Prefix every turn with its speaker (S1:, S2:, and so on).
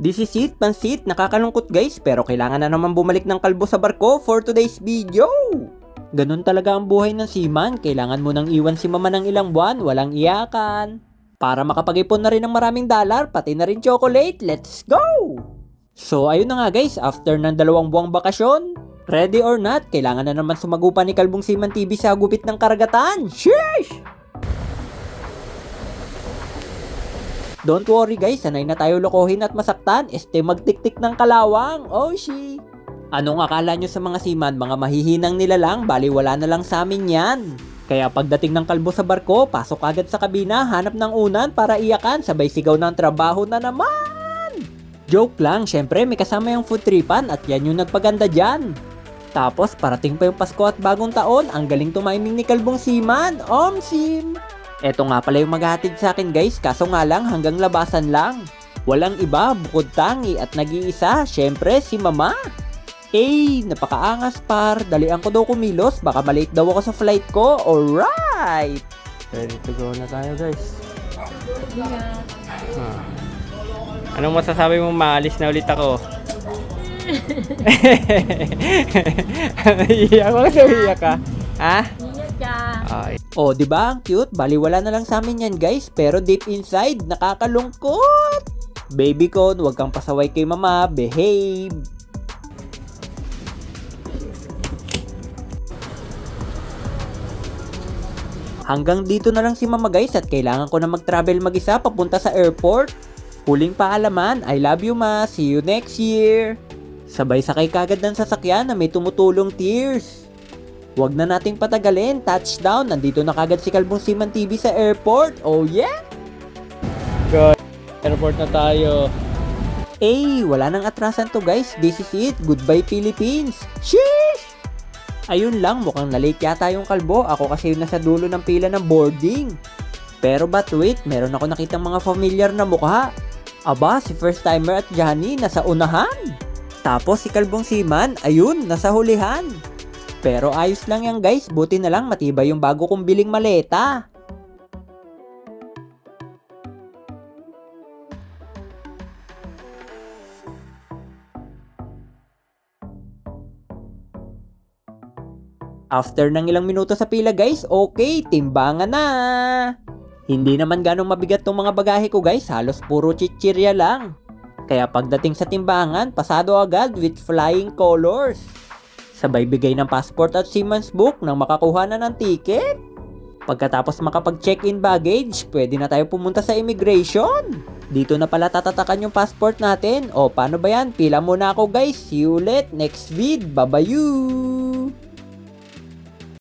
S1: This is it, pansit. Nakakalungkot guys, pero kailangan na naman bumalik ng kalbo sa barko for today's video. Ganun talaga ang buhay ng seaman. Kailangan mo nang iwan si mama ng ilang buwan, walang iyakan. Para makapag-ipon na rin ng maraming dollar, pati na rin chocolate, let's go! So ayun na nga guys, after ng dalawang buwang bakasyon, ready or not, kailangan na naman sumagupa ni Kalbong Seaman TV sa gupit ng karagatan. Sheesh! Don't worry guys, sanay na tayo lokohin at masaktan, este magtiktik ng kalawang, oh she! Anong akala nyo sa mga seaman, mga mahihinang nila lang, bali wala na lang sa amin yan. Kaya pagdating ng kalbo sa barko, pasok agad sa kabina, hanap ng unan para iyakan, sabay sigaw ng trabaho na naman! Joke lang, syempre may kasama yung food tripan at yan yung nagpaganda dyan. Tapos parating pa yung Pasko at bagong taon, ang galing tumiming ni Kalbong Siman, Om Sim! Eto nga pala yung maghahatid sa akin guys, kaso nga lang hanggang labasan lang. Walang iba bukod tangi at nag-iisa, syempre si Mama. Eh, napakaangas par, dalian ko daw kumilos, baka malate daw ako sa flight ko, alright! Ready to go na tayo guys. Ah. Anong masasabi mo maalis na ulit ako? Iyak ako sa iyak ka. Ha?
S2: Ka.
S1: Ay. Oh, 'di ba? Ang cute. Baliwala na lang sa amin 'yan, guys. Pero deep inside, nakakalungkot. Baby ko, huwag kang pasaway kay mama. Behave. Hanggang dito na lang si mama guys at kailangan ko na mag-travel mag-isa papunta sa airport. Huling paalaman, I love you ma, see you next year. Sabay sakay kagad ng sasakyan na may tumutulong tears. Huwag na nating patagalin, touchdown, nandito na kagad si Kalbong Siman TV sa airport, oh yeah! Good, airport na tayo. Eh, wala nang atrasan to guys, this is it, goodbye Philippines! Sheesh! Ayun lang, mukhang nalate yata yung kalbo, ako kasi yung nasa dulo ng pila ng boarding. Pero but wait, meron ako nakitang mga familiar na mukha. Aba, si first timer at Johnny nasa unahan. Tapos si Kalbong Siman, ayun, nasa hulihan. Pero ayos lang yan guys, buti na lang matibay yung bago kong biling maleta. After ng ilang minuto sa pila guys, okay, timbangan na. Hindi naman ganong mabigat tong mga bagahe ko guys, halos puro chichirya lang. Kaya pagdating sa timbangan, pasado agad with flying colors. Sabay bigay ng passport at Siemens book nang makakuha na ng ticket. Pagkatapos makapag-check-in baggage, pwede na tayo pumunta sa immigration. Dito na pala tatatakan yung passport natin. O paano ba yan? Pila muna ako guys. See you ulit next vid. Babayu!